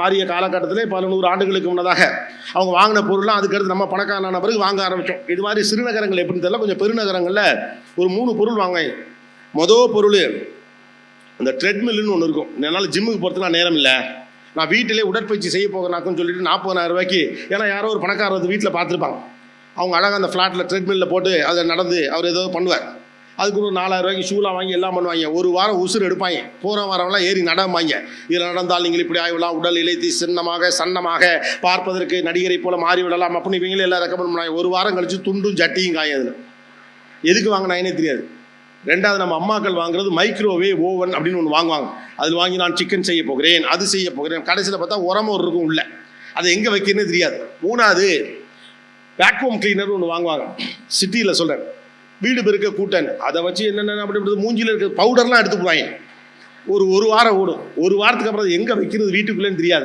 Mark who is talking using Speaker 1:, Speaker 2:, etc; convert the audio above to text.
Speaker 1: மாறிய காலகட்டத்தில் பல நூறு ஆண்டுகளுக்கு முன்னதாக அவங்க வாங்கின பொருள்லாம் அதுக்கடுத்து நம்ம பணக்காரனான பிறகு வாங்க ஆரம்பித்தோம் இது மாதிரி சிறுநகரங்கள் எப்படின்னு தெரியல கொஞ்சம் பெருநகரங்களில் ஒரு மூணு பொருள் வாங்க மொதல் பொருள் அந்த ட்ரெட்மில்லுன்னு ஒன்று இருக்கும். என்னால் ஜிம்முக்கு போகிறதுக்கு நேரம் இல்லை. நான் வீட்டிலே உடற்பயிற்சி செய்ய போகிறனாக்குன்னு சொல்லிட்டு நாற்பதாயிரம் ரூபாய்க்கு ஏன்னா யாரோ ஒரு பணக்காரர் வந்து வீட்டில் பார்த்துருப்பாங்க. அவங்க அழகாக அந்த ஃப்ளாட்டில் ட்ரெட்மில்லில் போட்டு அதை நடந்து அவர் ஏதோ பண்ணுவார். அதுக்கு ஒரு நாலாயிரம் ரூபாய்க்கு ஷூலாம் வாங்கி எல்லாம் பண்ணுவாங்க. ஒரு வாரம் உசுறு எடுப்பாங்க. போகிற வாரம்லாம் ஏறி நடமாங்க இதில் நடந்தால் நீங்கள் இப்படி ஆகிவிடலாம் உடல் இழைத்து சின்னமாக சன்னமாக பார்ப்பதற்கு நடிகரை போல மாறிவிடலாம் அப்படின்னு இவங்களே எல்லாம் ரெக்கமெண்ட் பண்ணுவாங்க ஒரு வாரம் கழிச்சு துண்டும் ஜட்டியும் காயும் அதில் எதுக்கு வாங்கினாங்கன்னே தெரியாது. ரெண்டாவது நம்ம அம்மாக்கள் வாங்குறது மைக்ரோவேவ் ஓவன் அப்படின்னு ஒன்று வாங்குவாங்க. அதில் வாங்கி நான் சிக்கன் செய்ய போகிறேன் அது செய்ய போகிறேன். கடைசியில் பார்த்தா உரமோர் இருக்கும் உள்ள. அதை எங்கே வைக்கிறேன்னு தெரியாது. மூணாவது வேக்யூம் கிளீனர் ஒன்று வாங்குவாங்க. சிட்டியில் சொல்கிறேன் வீடு பெருக்க கூட்டன். அதை வச்சு என்னென்ன அப்படி இப்படி மூஞ்சியில் இருக்க பவுடர்லாம் எடுத்து போவாங்க ஒரு ஒரு வாரம் ஓடும். ஒரு வாரத்துக்கு அப்புறம் எங்கே வைக்கிறது வீட்டுக்குள்ளேன்னு தெரியாது.